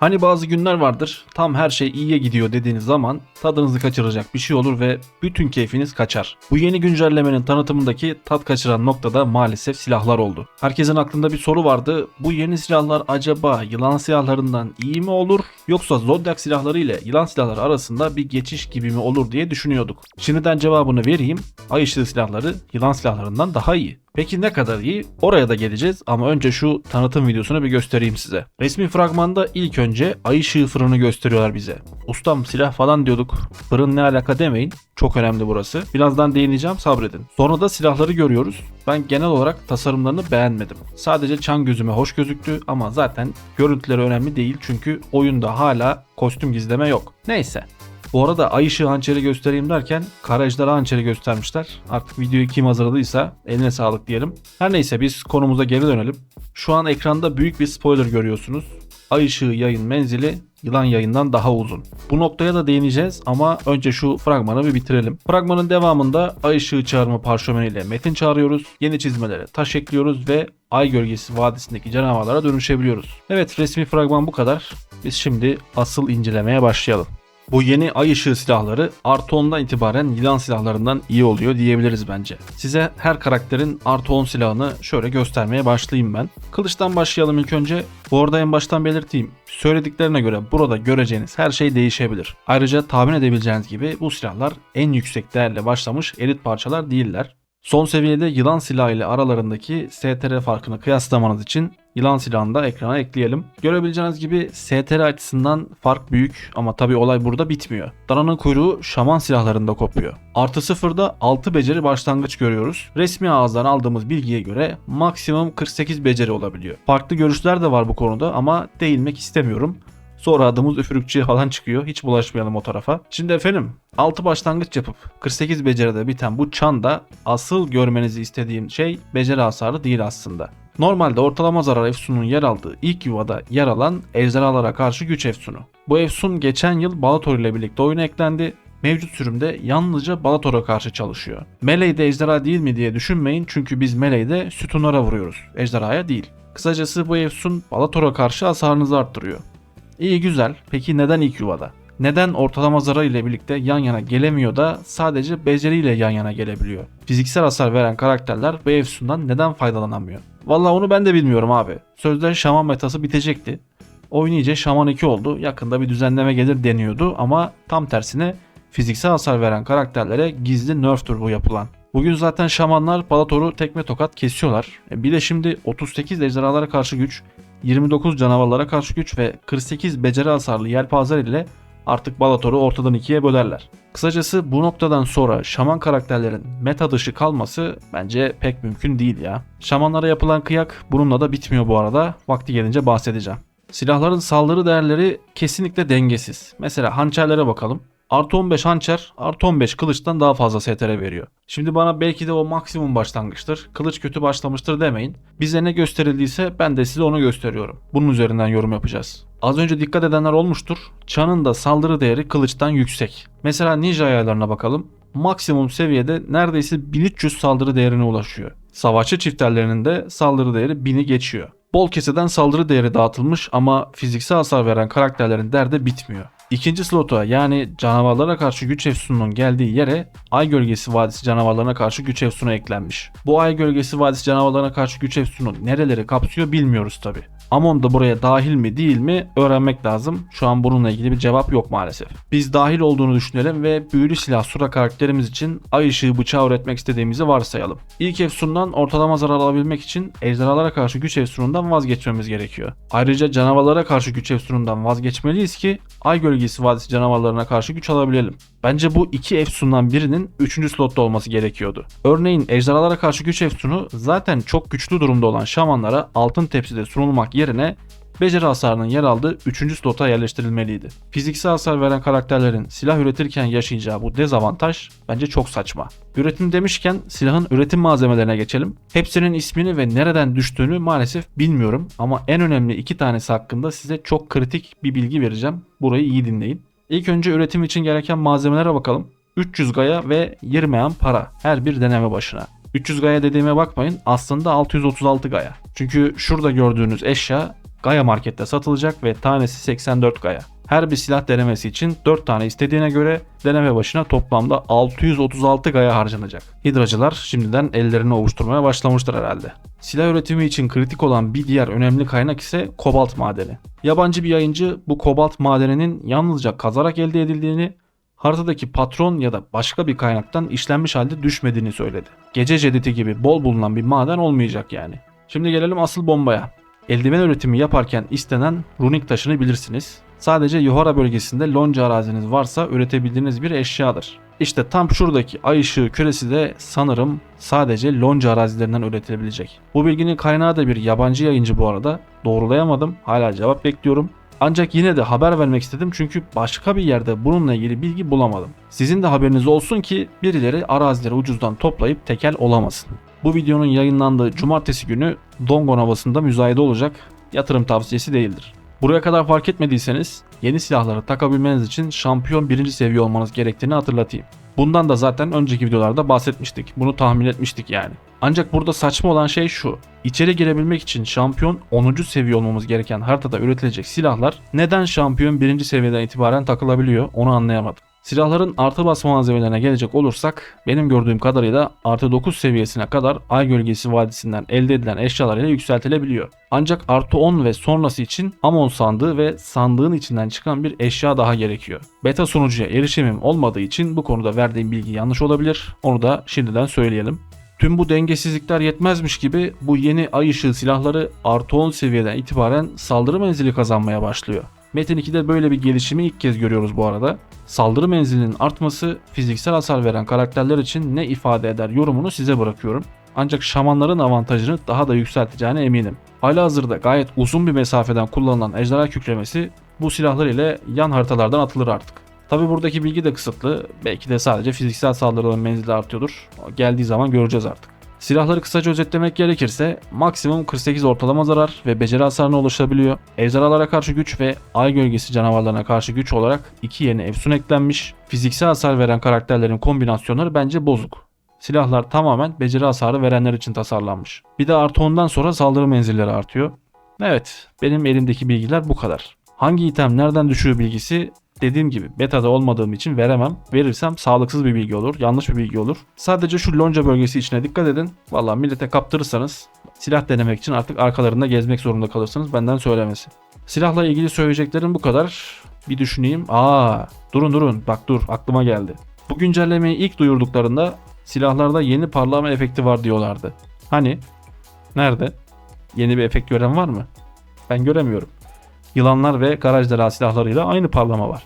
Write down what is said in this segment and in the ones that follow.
Hani bazı günler vardır tam her şey iyiye gidiyor dediğiniz zaman tadınızı kaçıracak bir şey olur ve bütün keyfiniz kaçar. Bu yeni güncellemenin tanıtımındaki tat kaçıran noktada maalesef silahlar oldu. Herkesin aklında bir soru vardı. Bu yeni silahlar acaba yılan silahlarından iyi mi olur yoksa Zodiac silahları ile yılan silahları arasında bir geçiş gibi mi olur diye düşünüyorduk. Şimdiden cevabını vereyim. Ay ışığı silahları yılan silahlarından daha iyi. Peki ne kadar iyi? Oraya da geleceğiz ama önce şu tanıtım videosunu bir göstereyim size. Resmi fragmanda ilk önce ay ışığı fırını gösteriyorlar bize. Ustam silah falan diyorduk. Fırın ne alaka demeyin. Çok önemli burası. Birazdan değineceğim sabredin. Sonra da silahları görüyoruz. Ben genel olarak tasarımlarını beğenmedim. Sadece çan gözüme hoş gözüktü ama zaten görüntüleri önemli değil çünkü oyunda hala kostüm gizleme yok. Neyse. Bu arada ay ışığı hançeri göstereyim derken kara ejderha hançeri göstermişler. Artık videoyu kim hazırladıysa eline sağlık diyelim. Her neyse biz konumuza geri dönelim. Şu an ekranda büyük bir spoiler görüyorsunuz. Ay ışığı yayın menzili yılan yayından daha uzun. Bu noktaya da değineceğiz ama önce şu fragmanı bir bitirelim. Fragmanın devamında ay ışığı çağırma parşömeniyle metin çağırıyoruz. Yeni çizmelere taş ekliyoruz ve ay gölgesi vadisindeki canavarlara dönüşebiliyoruz. Evet resmi fragman bu kadar. Biz şimdi asıl incelemeye başlayalım. Bu yeni ay ışığı silahları artı 10'dan itibaren yılan silahlarından iyi oluyor diyebiliriz bence. Size her karakterin artı 10 silahını şöyle göstermeye başlayayım ben. Kılıçtan başlayalım ilk önce. Bu arada en baştan belirteyim. Söylediklerine göre burada göreceğiniz her şey değişebilir. Ayrıca tahmin edebileceğiniz gibi bu silahlar en yüksek değerle başlamış elit parçalar değiller. Son seviyede yılan silahı ile aralarındaki STR farkını kıyaslamanız için yılan silahını da ekrana ekleyelim. Görebileceğiniz gibi STR açısından fark büyük ama tabi olay burada bitmiyor. Dananın kuyruğu şaman silahlarında kopuyor. Artı sıfırda 6 beceri başlangıç görüyoruz. Resmi ağızdan aldığımız bilgiye göre maksimum 48 beceri olabiliyor. Farklı görüşler de var bu konuda ama değinmek istemiyorum. Sonra adımız üfürükçüye falan çıkıyor. Hiç bulaşmayalım o tarafa. Şimdi efendim 6 başlangıç yapıp 48 beceride biten bu çanda asıl görmenizi istediğim şey beceri hasarı değil aslında. Normalde ortalama zarar efsunun yer aldığı ilk yuvada yer alan ejderhalara karşı güç efsunu. Bu efsun geçen yıl Balator ile birlikte oyuna eklendi. Mevcut sürümde yalnızca Balator'a karşı çalışıyor. Melee'de ejderha değil mi diye düşünmeyin çünkü biz Melee'de sütunlara vuruyoruz. Ejderhaya değil. Kısacası bu efsun Balator'a karşı hasarınızı arttırıyor. İyi güzel. Peki neden ilk yuvada? Neden ortalama zarar ile birlikte yan yana gelemiyor da sadece beceriyle yan yana gelebiliyor? Fiziksel hasar veren karakterler bu efsundan neden faydalanamıyor? Vallahi onu ben de bilmiyorum abi. Sözde şaman metası bitecekti. Oyun iyice şaman 2 oldu. Yakında bir düzenleme gelir deniyordu ama tam tersine fiziksel hasar veren karakterlere gizli nerf'tur bu yapılan. Bugün zaten şamanlar Balator'u tekme tokat kesiyorlar. E bir de şimdi 38 ejderhalara karşı güç, 29 canavarlara karşı güç ve 48 beceri hasarlı yelpazeler ile artık Balator'u ortadan ikiye bölerler. Kısacası bu noktadan sonra şaman karakterlerin meta dışı kalması bence pek mümkün değil ya. Şamanlara yapılan kıyak bununla da bitmiyor bu arada. Vakti gelince bahsedeceğim. Silahların saldırı değerleri kesinlikle dengesiz. Mesela hançerlere bakalım. Artı 15 hançer, artı 15 kılıçtan daha fazla STR veriyor. Şimdi bana belki de o maksimum başlangıçtır, kılıç kötü başlamıştır demeyin. Bize ne gösterildiyse ben de size onu gösteriyorum. Bunun üzerinden yorum yapacağız. Az önce dikkat edenler olmuştur. Çanın da saldırı değeri kılıçtan yüksek. Mesela ninja ayarlarına bakalım. Maksimum seviyede neredeyse 1300 saldırı değerine ulaşıyor. Savaşçı çifterlerinin de saldırı değeri 1000'i geçiyor. Bol keseden saldırı değeri dağıtılmış ama fiziksel hasar veren karakterlerin derdi bitmiyor. İkinci slota yani canavarlara karşı güç efsununun geldiği yere Ay Gölgesi Vadisi canavarlarına karşı güç efsunu eklenmiş. Bu Ay Gölgesi Vadisi canavarlarına karşı güç efsunu nereleri kapsıyor bilmiyoruz tabi. Amon da buraya dahil mi değil mi öğrenmek lazım. Şu an bununla ilgili bir cevap yok maalesef. Biz dahil olduğunu düşünelim ve büyülü silah sura karakterimiz için ay ışığı bıçağı üretmek istediğimizi varsayalım. İlk efsundan ortalama zarar alabilmek için ejderhalara karşı güç efsunundan vazgeçmemiz gerekiyor. Ayrıca canavarlara karşı güç efsunundan vazgeçmeliyiz ki ay gölgesi vadisi canavarlarına karşı güç alabilelim. Bence bu iki efsundan birinin 3. slotta olması gerekiyordu. Örneğin ejderhalara karşı güç efsunu zaten çok güçlü durumda olan şamanlara altın tepside sunulmak yerine beceri hasarının yer aldığı 3. slota yerleştirilmeliydi. Fiziksel hasar veren karakterlerin silah üretirken yaşayacağı bu dezavantaj bence çok saçma. Üretim demişken silahın üretim malzemelerine geçelim. Hepsinin ismini ve nereden düştüğünü maalesef bilmiyorum ama en önemli iki tanesi hakkında size çok kritik bir bilgi vereceğim. Burayı iyi dinleyin. İlk önce üretim için gereken malzemelere bakalım. 300 gaya ve 20 am para her bir deneme başına. 300 gaya dediğime bakmayın aslında 636 gaya. Çünkü şurada gördüğünüz eşya Gaya Market'te satılacak ve tanesi 84 Gaya. Her bir silah denemesi için 4 tane istediğine göre deneme başına toplamda 636 Gaya harcanacak. Hidracılar şimdiden ellerini ovuşturmaya başlamıştır herhalde. Silah üretimi için kritik olan bir diğer önemli kaynak ise kobalt madeni. Yabancı bir yayıncı bu kobalt madeninin yalnızca kazarak elde edildiğini haritadaki patron ya da başka bir kaynaktan işlenmiş halde düşmediğini söyledi. Gece cediti gibi bol bulunan bir maden olmayacak yani. Şimdi gelelim asıl bombaya. Eldiven üretimi yaparken istenen runik taşını bilirsiniz. Sadece Yohara bölgesinde lonca araziniz varsa üretebildiğiniz bir eşyadır. İşte tam şuradaki ay ışığı küresi de sanırım sadece lonca arazilerinden üretilebilecek. Bu bilginin kaynağı da bir yabancı yayıncı bu arada. Doğrulayamadım. Hala cevap bekliyorum. Ancak yine de haber vermek istedim çünkü başka bir yerde bununla ilgili bilgi bulamadım. Sizin de haberiniz olsun ki birileri arazileri ucuzdan toplayıp tekel olamasın. Bu videonun yayınlandığı cumartesi günü Dongon havasında müzayede olacak. Yatırım tavsiyesi değildir. Buraya kadar fark etmediyseniz yeni silahları takabilmeniz için şampiyon birinci seviye olmanız gerektiğini hatırlatayım. Bundan da zaten önceki videolarda bahsetmiştik. Bunu tahmin etmiştik yani. Ancak burada saçma olan şey şu. İçeri girebilmek için şampiyon 10. seviye olmamız gereken haritada üretilecek silahlar neden şampiyon 1. seviyeden itibaren takılabiliyor onu anlayamadım. Silahların artı bas malzemelerine gelecek olursak benim gördüğüm kadarıyla artı 9 seviyesine kadar Ay Gölgesi Vadisi'nden elde edilen eşyalar ile yükseltilebiliyor. Ancak artı 10 ve sonrası için Amon sandığı ve sandığın içinden çıkan bir eşya daha gerekiyor. Beta sunucuya erişimim olmadığı için bu konuda verdiğim bilgi yanlış olabilir. Onu da şimdiden söyleyelim. Tüm bu dengesizlikler yetmezmiş gibi bu yeni ay ışığı silahları artı 10 seviyeden itibaren saldırı menzili kazanmaya başlıyor. Metin 2'de böyle bir gelişimi ilk kez görüyoruz bu arada. Saldırı menzilinin artması fiziksel hasar veren karakterler için ne ifade eder yorumunu size bırakıyorum. Ancak şamanların avantajını daha da yükselteceğine eminim. Halihazırda gayet uzun bir mesafeden kullanılan ejderha kükremesi bu silahlar ile yan haritalardan atılır artık. Tabi buradaki bilgi de kısıtlı. Belki de sadece fiziksel saldırıların menzili artıyordur. Geldiği zaman göreceğiz artık. Silahları kısaca özetlemek gerekirse maksimum 48 ortalama zarar ve beceri hasarına ulaşabiliyor. Ejderhalara karşı güç ve ay gölgesi canavarlarına karşı güç olarak iki yeni efsun eklenmiş. Fiziksel hasar veren karakterlerin kombinasyonları bence bozuk. Silahlar tamamen beceri hasarı verenler için tasarlanmış. Bir de artı ondan sonra saldırı menzilleri artıyor. Evet, benim elimdeki bilgiler bu kadar. Hangi item nereden düşüyor bilgisi dediğim gibi betada olmadığım için veremem. Verirsem sağlıksız bir bilgi olur, yanlış bir bilgi olur. Sadece şu lonca bölgesi içine dikkat edin. Valla millete kaptırırsanız silah denemek için artık arkalarında gezmek zorunda kalırsınız benden söylemesi. Silahla ilgili söyleyeceklerim bu kadar. Bir düşüneyim. Aa, durun durun. Bak dur aklıma geldi. Bu güncellemeyi ilk duyurduklarında silahlarda yeni parlama efekti var diyorlardı. Hani? Nerede? Yeni bir efekt gören var mı? Ben göremiyorum. Yılanlar ve garaj silahlarıyla aynı parlama var.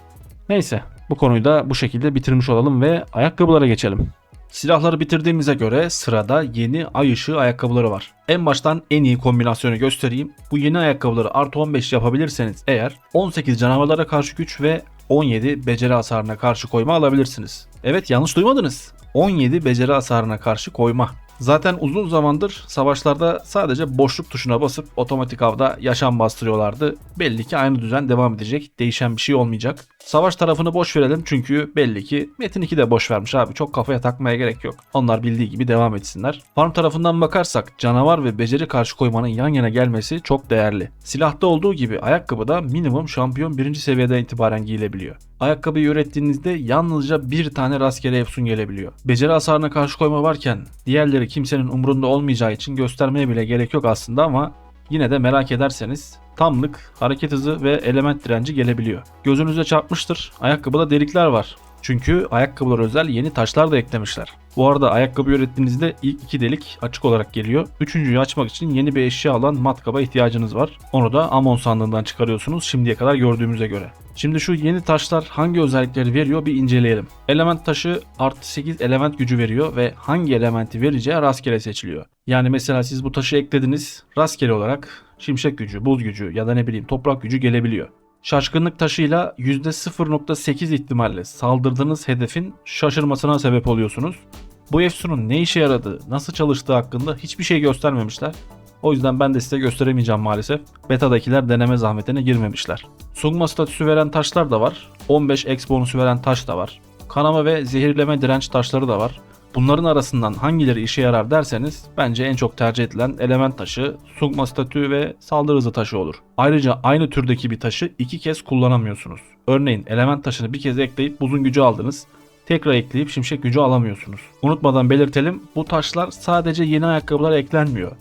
Neyse bu konuyu da bu şekilde bitirmiş olalım ve ayakkabılara geçelim. Silahları bitirdiğimize göre sırada yeni ay ışığı ayakkabıları var. En baştan en iyi kombinasyonu göstereyim. Bu yeni ayakkabıları artı 15 yapabilirseniz eğer 18 canavarlara karşı güç ve 17 beceri hasarına karşı koyma alabilirsiniz. Evet yanlış duymadınız. 17 beceri hasarına karşı koyma. Zaten uzun zamandır savaşlarda sadece boşluk tuşuna basıp otomatik avda yaşam bastırıyorlardı. Belli ki aynı düzen devam edecek. Değişen bir şey olmayacak. Savaş tarafını boş verelim çünkü belli ki Metin 2 de boş vermiş abi. Çok kafaya takmaya gerek yok. Onlar bildiği gibi devam etsinler. Farm tarafından bakarsak canavar ve beceri karşı koymanın yan yana gelmesi çok değerli. Silahta olduğu gibi ayakkabı da minimum şampiyon birinci seviyeden itibaren giyilebiliyor. Ayakkabıyı ürettiğinizde yalnızca bir tane rastgele efsun gelebiliyor. Beceri hasarına karşı koyma varken diğerleri kimsenin umurunda olmayacağı için göstermeye bile gerek yok aslında ama yine de merak ederseniz tamlık, hareket hızı ve element direnci gelebiliyor. Gözünüze çarpmıştır. Ayakkabıda delikler var. Çünkü ayakkabılar özel yeni taşlar da eklemişler. Bu arada ayakkabı ürettiğinizde ilk iki delik açık olarak geliyor. Üçüncüyü açmak için yeni bir eşya alan matkaba ihtiyacınız var. Onu da Amon sandığından çıkarıyorsunuz şimdiye kadar gördüğümüze göre. Şimdi şu yeni taşlar hangi özellikleri veriyor bir inceleyelim. Element taşı artı 8 element gücü veriyor ve hangi elementi vereceği rastgele seçiliyor. Yani mesela siz bu taşı eklediniz rastgele olarak şimşek gücü, buz gücü ya da ne bileyim toprak gücü gelebiliyor. Şaşkınlık taşıyla %0.8 ihtimalle saldırdığınız hedefin şaşırmasına sebep oluyorsunuz. Bu efsunun ne işe yaradığı, nasıl çalıştığı hakkında hiçbir şey göstermemişler. O yüzden ben de size gösteremeyeceğim maalesef. Beta'dakiler deneme zahmetine girmemişler. Sungma statüsü veren taşlar da var. 15 X bonusu veren taş da var. Kanama ve zehirleme direnç taşları da var. Bunların arasından hangileri işe yarar derseniz bence en çok tercih edilen element taşı, sugma statü ve saldırı hızı taşı olur. Ayrıca aynı türdeki bir taşı iki kez kullanamıyorsunuz. Örneğin element taşını bir kez ekleyip buzun gücü aldınız. Tekrar ekleyip şimşek gücü alamıyorsunuz. Unutmadan belirtelim bu taşlar sadece yeni ayakkabılara eklenmiyor.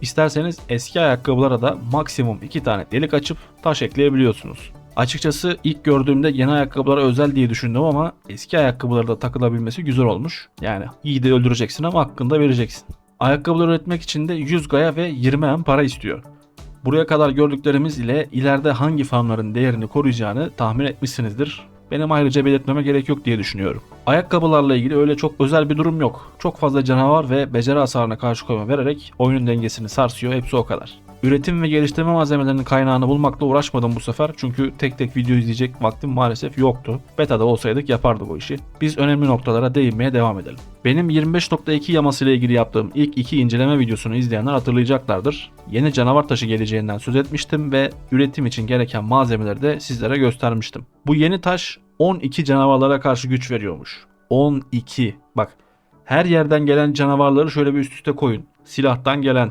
İsterseniz eski ayakkabılara da maksimum 2 tane delik açıp taş ekleyebiliyorsunuz. Açıkçası ilk gördüğümde yeni ayakkabılara özel diye düşündüm ama eski ayakkabılara da takılabilmesi güzel olmuş. Yani iyi de öldüreceksin ama hakkında vereceksin. Ayakkabılar üretmek için de 100 gaya ve 20 em para istiyor. Buraya kadar gördüklerimiz ile ileride hangi farmların değerini koruyacağını tahmin etmişsinizdir. Benim ayrıca belirtmeme gerek yok diye düşünüyorum. Ayakkabılarla ilgili öyle çok özel bir durum yok. Çok fazla canavar ve beceri hasarına karşı koyma vererek oyunun dengesini sarsıyor hepsi o kadar. Üretim ve geliştirme malzemelerinin kaynağını bulmakla uğraşmadım bu sefer çünkü tek tek video izleyecek vaktim maalesef yoktu. Beta'da olsaydık yapardı bu işi. Biz önemli noktalara değinmeye devam edelim. Benim 25.2 yaması ile ilgili yaptığım ilk iki inceleme videosunu izleyenler hatırlayacaklardır. Yeni canavar taşı geleceğinden söz etmiştim ve üretim için gereken malzemeleri de sizlere göstermiştim. Bu yeni taş 12 canavarlara karşı güç veriyormuş. 12. Bak her yerden gelen canavarları şöyle bir üst üste koyun. Silahtan gelen,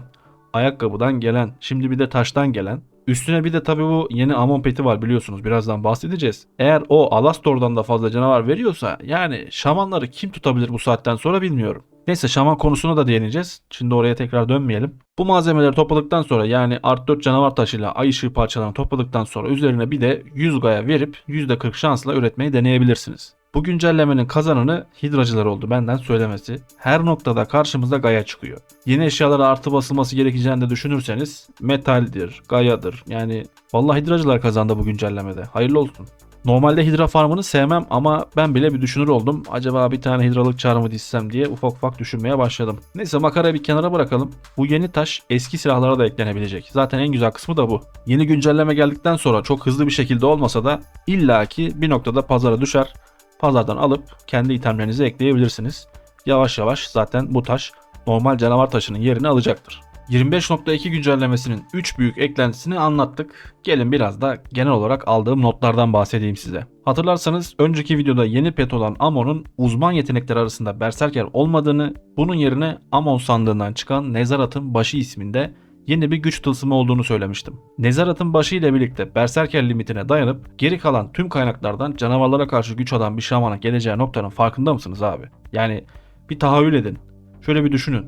ayakkabıdan gelen, şimdi bir de taştan gelen. Üstüne bir de tabii bu yeni Amon peti var biliyorsunuz birazdan bahsedeceğiz. Eğer o Alastor'dan da fazla canavar veriyorsa yani şamanları kim tutabilir bu saatten sonra bilmiyorum. Neyse şaman konusuna da değineceğiz. Şimdi oraya tekrar dönmeyelim. Bu malzemeleri topladıktan sonra yani art 4 canavar taşıyla ay ışığı parçalarını topladıktan sonra üzerine bir de 100 gaya verip %40 şansla üretmeyi deneyebilirsiniz. Bu güncellemenin kazananı hidracılar oldu benden söylemesi. Her noktada karşımıza Gaya çıkıyor. Yeni eşyalara artı basılması gerekeceğini de düşünürseniz metaldir, Gaya'dır. Yani vallahi hidracılar kazandı bu güncellemede. Hayırlı olsun. Normalde hidra farmını sevmem ama ben bile bir düşünür oldum. Acaba bir tane hidralık çağrımı dizsem diye ufak ufak düşünmeye başladım. Neyse makarayı bir kenara bırakalım. Bu yeni taş eski silahlara da eklenebilecek. Zaten en güzel kısmı da bu. Yeni güncelleme geldikten sonra çok hızlı bir şekilde olmasa da illaki bir noktada pazara düşer pazardan alıp kendi itemlerinize ekleyebilirsiniz. Yavaş yavaş zaten bu taş normal canavar taşının yerini alacaktır. 25.2 güncellemesinin 3 büyük eklentisini anlattık. Gelin biraz da genel olarak aldığım notlardan bahsedeyim size. Hatırlarsanız önceki videoda yeni pet olan Amon'un uzman yetenekleri arasında Berserker olmadığını, bunun yerine Amon sandığından çıkan Nezarat'ın başı isminde yeni bir güç tılsımı olduğunu söylemiştim. Nezarat'ın başı ile birlikte Berserker limitine dayanıp geri kalan tüm kaynaklardan canavarlara karşı güç alan bir şamana geleceği noktanın farkında mısınız abi? Yani bir tahayyül edin. Şöyle bir düşünün.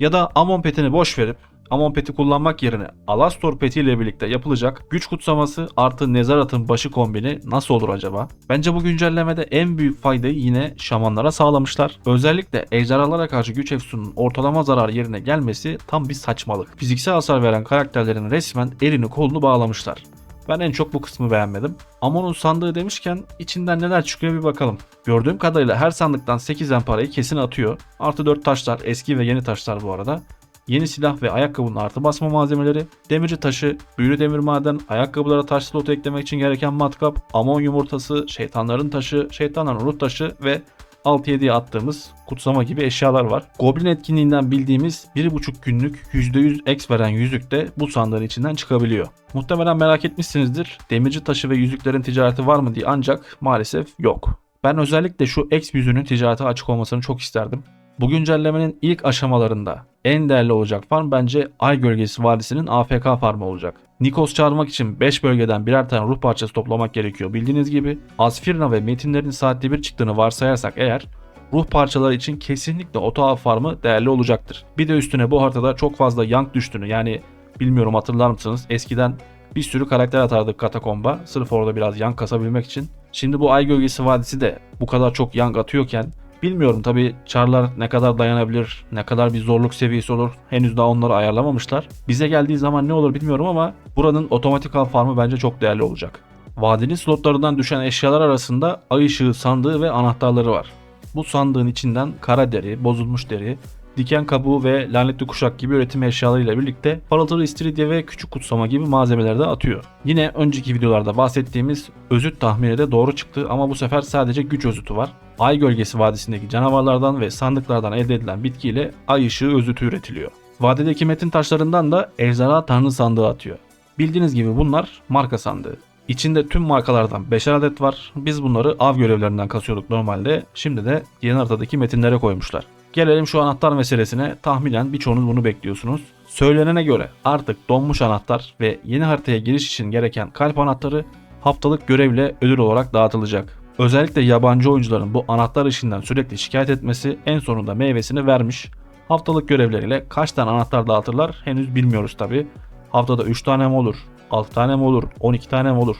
Ya da Amon petini boş verip Amon peti kullanmak yerine Alastor peti ile birlikte yapılacak güç kutsaması artı Nezarat'ın başı kombini nasıl olur acaba? Bence bu güncellemede en büyük faydayı yine şamanlara sağlamışlar. Özellikle ejderhalara karşı güç efsunun ortalama zarar yerine gelmesi tam bir saçmalık. Fiziksel hasar veren karakterlerin resmen elini kolunu bağlamışlar. Ben en çok bu kısmı beğenmedim. Amon'un sandığı demişken içinden neler çıkıyor bir bakalım. Gördüğüm kadarıyla her sandıktan 8'en parayı kesin atıyor. Artı 4 taşlar eski ve yeni taşlar bu arada. Yeni silah ve ayakkabının artı basma malzemeleri, demirci taşı, büyülü demir maden, ayakkabılara taş slotu eklemek için gereken matkap, amon yumurtası, şeytanların taşı, şeytanların ruh taşı ve 6-7'ye attığımız kutsama gibi eşyalar var. Goblin etkinliğinden bildiğimiz 1.5 günlük %100 X veren yüzük de bu sandığın içinden çıkabiliyor. Muhtemelen merak etmişsinizdir. Demirci taşı ve yüzüklerin ticareti var mı diye ancak maalesef yok. Ben özellikle şu X yüzüğünün ticarete açık olmasını çok isterdim. Bu güncellemenin ilk aşamalarında en değerli olacak farm bence Ay Gölgesi Vadisi'nin AFK farmı olacak. Nikos çağırmak için 5 bölgeden birer tane ruh parçası toplamak gerekiyor bildiğiniz gibi. Asfirna ve metinlerin saatte bir çıktığını varsayarsak eğer ruh parçaları için kesinlikle Otağa farmı değerli olacaktır. Bir de üstüne bu haritada çok fazla yank düştüğünü yani bilmiyorum hatırlar mısınız eskiden bir sürü karakter atardık katakomba sırf orada biraz yank kasabilmek için. Şimdi bu Ay Gölgesi Vadisi de bu kadar çok yank atıyorken Bilmiyorum tabi çarlar ne kadar dayanabilir, ne kadar bir zorluk seviyesi olur. Henüz daha onları ayarlamamışlar. Bize geldiği zaman ne olur bilmiyorum ama buranın otomatik al farmı bence çok değerli olacak. Vadinin slotlarından düşen eşyalar arasında ay ışığı sandığı ve anahtarları var. Bu sandığın içinden kara deri, bozulmuş deri, diken kabuğu ve lanetli kuşak gibi üretim eşyalarıyla birlikte parıltılı istiridye ve küçük kutsama gibi malzemeler de atıyor. Yine önceki videolarda bahsettiğimiz özüt tahmini de doğru çıktı ama bu sefer sadece güç özütü var. Ay gölgesi vadisindeki canavarlardan ve sandıklardan elde edilen bitkiyle ay ışığı özütü üretiliyor. Vadideki metin taşlarından da ejderha tanrı sandığı atıyor. Bildiğiniz gibi bunlar marka sandığı. İçinde tüm markalardan 5'er adet var. Biz bunları av görevlerinden kasıyorduk normalde. Şimdi de yeni haritadaki metinlere koymuşlar. Gelelim şu anahtar meselesine. Tahminen birçoğunuz bunu bekliyorsunuz. Söylenene göre artık donmuş anahtar ve yeni haritaya giriş için gereken kalp anahtarı haftalık görevle ödül olarak dağıtılacak. Özellikle yabancı oyuncuların bu anahtar işinden sürekli şikayet etmesi en sonunda meyvesini vermiş. Haftalık görevleriyle kaç tane anahtar dağıtırlar henüz bilmiyoruz tabi. Haftada 3 tane mi olur, 6 tane mi olur, 12 tane mi olur?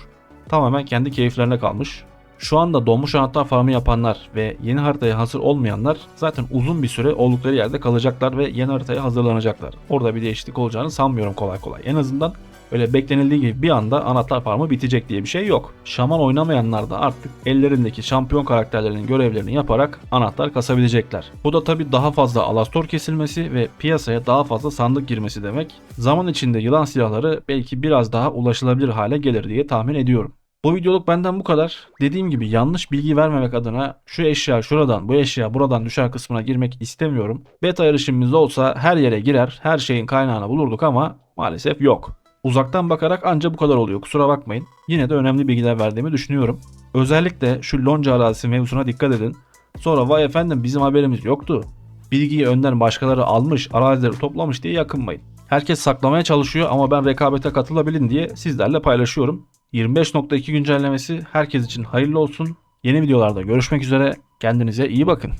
Tamamen kendi keyiflerine kalmış. Şu anda donmuş anahtar farmı yapanlar ve yeni haritaya hazır olmayanlar zaten uzun bir süre oldukları yerde kalacaklar ve yeni haritaya hazırlanacaklar. Orada bir değişiklik olacağını sanmıyorum kolay kolay. En azından öyle beklenildiği gibi bir anda anahtar farmı bitecek diye bir şey yok. Şaman oynamayanlar da artık ellerindeki şampiyon karakterlerinin görevlerini yaparak anahtar kasabilecekler. Bu da tabi daha fazla alastor kesilmesi ve piyasaya daha fazla sandık girmesi demek. Zaman içinde yılan silahları belki biraz daha ulaşılabilir hale gelir diye tahmin ediyorum. Bu videoluk benden bu kadar. Dediğim gibi yanlış bilgi vermemek adına şu eşya şuradan bu eşya buradan düşer kısmına girmek istemiyorum. Beta erişimimiz olsa her yere girer her şeyin kaynağını bulurduk ama maalesef yok. Uzaktan bakarak anca bu kadar oluyor kusura bakmayın. Yine de önemli bilgiler verdiğimi düşünüyorum. Özellikle şu lonca arazisi mevzusuna dikkat edin. Sonra vay efendim bizim haberimiz yoktu. Bilgiyi önden başkaları almış arazileri toplamış diye yakınmayın. Herkes saklamaya çalışıyor ama ben rekabete katılabilin diye sizlerle paylaşıyorum. 25.2 güncellemesi herkes için hayırlı olsun. Yeni videolarda görüşmek üzere. Kendinize iyi bakın.